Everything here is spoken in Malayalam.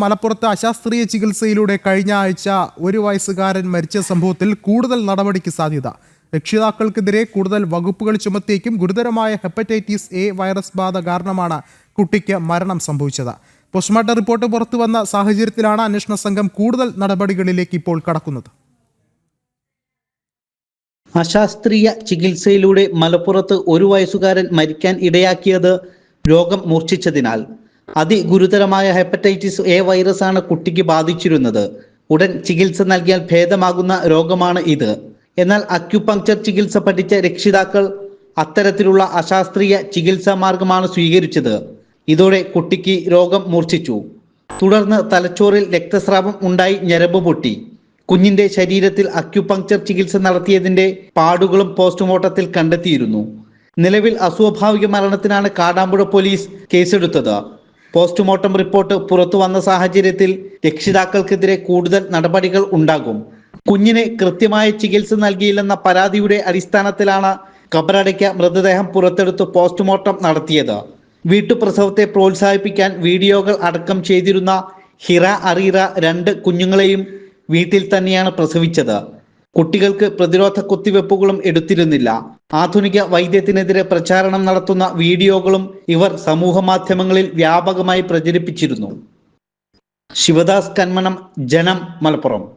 മലപ്പുറത്ത് അശാസ്ത്രീയ ചികിത്സയിലൂടെ കഴിഞ്ഞ ആഴ്ച ഒരു വയസ്സുകാരൻ മരിച്ച സംഭവത്തിൽ കൂടുതൽ നടപടിക്ക് സാധ്യത. രക്ഷിതാക്കൾക്കെതിരെ കൂടുതൽ വകുപ്പുകൾ ചുമത്തിയേക്കും ഗുരുതരമായ ഹെപ്പറ്റൈറ്റിസ് എ വൈറസ് ബാധ കാരണമാണ് കുട്ടിക്ക് മരണം സംഭവിച്ചത്. പോസ്റ്റ്മോർട്ടം റിപ്പോർട്ട് പുറത്തു വന്ന സാഹചര്യത്തിലാണ് അന്വേഷണ സംഘം കൂടുതൽ നടപടികളിലേക്ക് ഇപ്പോൾ കടക്കുന്നത്. അശാസ്ത്രീയ ചികിത്സയിലൂടെ മലപ്പുറത്ത് ഒരു വയസ്സുകാരൻ മരിക്കാൻ ഇടയാക്കിയത് രോഗം മൂർച്ഛിച്ചതിനാൽ. അതിഗുരുതരമായ ഹെപ്പറ്റൈറ്റിസ് എ വൈറസ് ആണ് കുട്ടിക്ക് ബാധിച്ചിരുന്നത്. ഉടൻ ചികിത്സ നൽകിയാൽ ഭേദമാകുന്ന രോഗമാണ് ഇത്. എന്നാൽ അക്യുപങ്ക്ചർ ചികിത്സ പഠിച്ച രക്ഷിതാക്കൾ അത്തരത്തിലുള്ള അശാസ്ത്രീയ ചികിത്സാ മാർഗമാണ് സ്വീകരിച്ചത്. ഇതോടെ കുട്ടിക്ക് രോഗം മൂർച്ഛിച്ചു. തുടർന്ന് തലച്ചോറിൽ രക്തസ്രാവം ഉണ്ടായി ഞരമ്പ് പൊട്ടി. കുഞ്ഞിന്റെ ശരീരത്തിൽ അക്യുപങ്ക്ചർ ചികിത്സ നടത്തിയതിന്റെ പാടുകളും പോസ്റ്റ്മോർട്ടത്തിൽ കണ്ടെത്തിയിരുന്നു. നിലവിൽ അസ്വാഭാവിക മരണത്തിനാണ് കാടാമ്പുഴ പോലീസ് കേസെടുത്തത്. പോസ്റ്റ്മോർട്ടം റിപ്പോർട്ട് പുറത്തു വന്ന സാഹചര്യത്തിൽ രക്ഷിതാക്കൾക്കെതിരെ കൂടുതൽ നടപടികൾ ഉണ്ടാകും. കുഞ്ഞിന് കൃത്യമായ ചികിത്സ നൽകിയില്ലെന്ന പരാതിയുടെ അടിസ്ഥാനത്തിലാണ് കബറടയ്ക്ക മൃതദേഹം പുറത്തെടുത്ത് പോസ്റ്റ്മോർട്ടം നടത്തിയത്. വീട്ടുപ്രസവത്തെ പ്രോത്സാഹിപ്പിക്കാൻ വീഡിയോകൾ അടക്കം ചെയ്തിരുന്ന ഹിറ അറീറ രണ്ട് കുഞ്ഞുങ്ങളെയും വീട്ടിൽ തന്നെയാണ് പ്രസവിച്ചത്. കുട്ടികൾക്ക് പ്രതിരോധ കുത്തിവെപ്പുകളും എടുത്തിരുന്നില്ല. ആധുനിക വൈദ്യത്തിനെതിരെ പ്രചാരണം നടത്തുന്ന വീഡിയോകളും ഇവർ സമൂഹ മാധ്യമങ്ങളിൽ വ്യാപകമായി പ്രചരിപ്പിച്ചിരുന്നു. ശിവദാസ് കന്മണം ജനം മലപ്പുറം.